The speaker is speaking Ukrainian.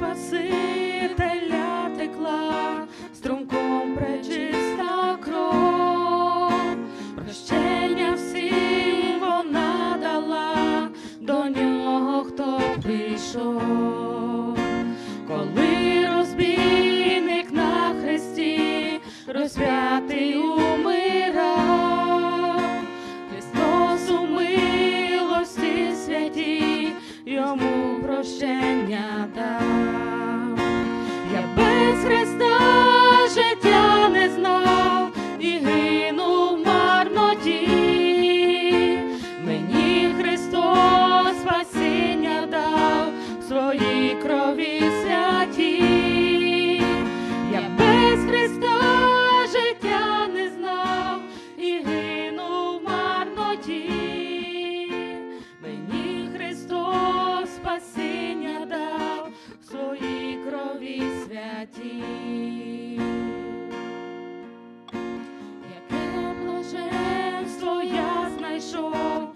Спасителя текла, струмком пречиста кров, прощення всім вона дала, до нього хто прийшов, коли розбійник на хресті, розп'ятий умирав, прощення дам. Я без Христа темноті, яке блаженство я знайшов.